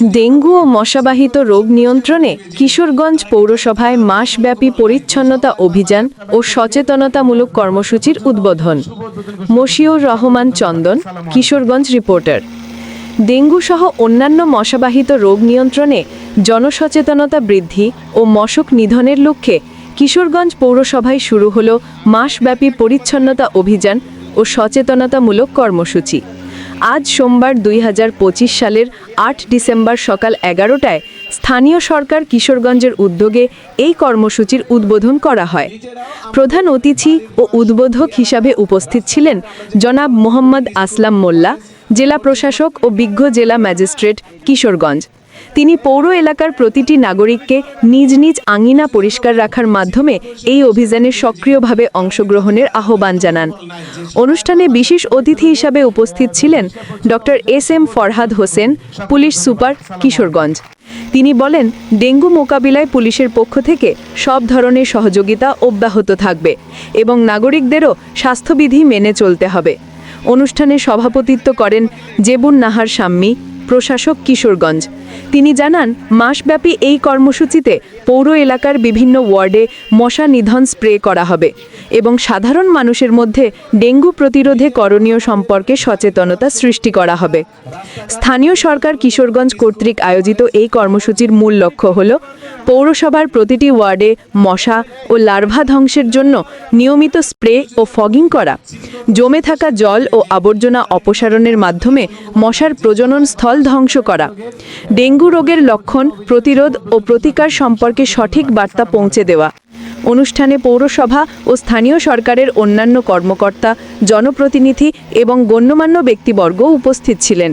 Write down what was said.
Dengue ও মশাবাহিত রোগ নিয়ন্ত্রণে কিশোরগঞ্জ পৌরসভায় মাসব্যাপী পরিচ্ছন্নতা অভিযান ও সচেতনতামূলক কর্মসূচির উদ্বোধন। মশিউর রহমান চন্দন, কিশোরগঞ্জ রিপোর্টার। ডেঙ্গু সহ অন্যান্য মশাবাহিত রোগ নিয়ন্ত্রণে জনসচেতনতা বৃদ্ধি ও মশক নিধনের লক্ষ্যে কিশোরগঞ্জ পৌরসভায় শুরু হল মাসব্যাপী পরিচ্ছন্নতা অভিযান ও সচেতনতামূলক কর্মসূচি। আজ সোমবার দুই হাজার পঁচিশ সালের আট ডিসেম্বর সকাল এগারোটায় স্থানীয় সরকার কিশোরগঞ্জের উদ্যোগে এই কর্মসূচির উদ্বোধন করা হয়। প্রধান অতিথি ও উদ্বোধক হিসাবে উপস্থিত ছিলেন জনাব মোহাম্মদ আসলাম মোল্লা, জেলা প্রশাসক ও বিজ্ঞ জেলা ম্যাজিস্ট্রেট কিশোরগঞ্জ। তিনি পৌর এলাকার প্রতিটি নাগরিককে নিজ নিজ আঙিনা পরিষ্কার রাখার মাধ্যমে এই অভিযানে সক্রিয়ভাবে অংশগ্রহণের আহ্বান জানান। অনুষ্ঠানে বিশেষ অতিথি হিসাবে উপস্থিত ছিলেন doctor S M Farhad Hossain, police super Kishoreganj. তিনি বলেন, ডেঙ্গু মোকাবিলায় পুলিশের পক্ষ থেকে সব ধরনের সহযোগিতা অব্যাহত থাকবে এবং নাগরিকদেরও স্বাস্থ্যবিধি মেনে চলতে হবে। অনুষ্ঠানে সভাপতিত্ব করেন জেবুন নাহার সাম্মি প্রশাসক কিশোরগঞ্জ। তিনি জানান, মাসব্যাপী এই কর্মসূচিতে পৌর এলাকার বিভিন্ন ওয়ার্ডে মশা নিধন স্প্রে করা হবে এবং সাধারণ মানুষের মধ্যে ডেঙ্গু প্রতিরোধে করণীয় সম্পর্কে সচেতনতা সৃষ্টি করা হবে। স্থানীয় সরকার কিশোরগঞ্জ কর্তৃক আয়োজিত এই কর্মসূচির মূল লক্ষ্য হল পৌরসভার প্রতিটি ওয়ার্ডে মশা ও লার্ভা ধ্বংসের জন্য নিয়মিত স্প্রে ও ফগিং করা। জমে থাকা জল ও আবর্জনা অপসারণের মাধ্যমে মশার প্রজনন স্থল ধ্বংস করা। ডেঙ্গু রোগের লক্ষণ, প্রতিরোধ ও প্রতিকার সম্পর্কে সঠিক বার্তা পৌঁছে দেওয়া। অনুষ্ঠানে পৌরসভা ও স্থানীয় সরকারের অন্যান্য কর্মকর্তা, জনপ্রতিনিধি এবং গণ্যমান্য ব্যক্তিবর্গ উপস্থিত ছিলেন।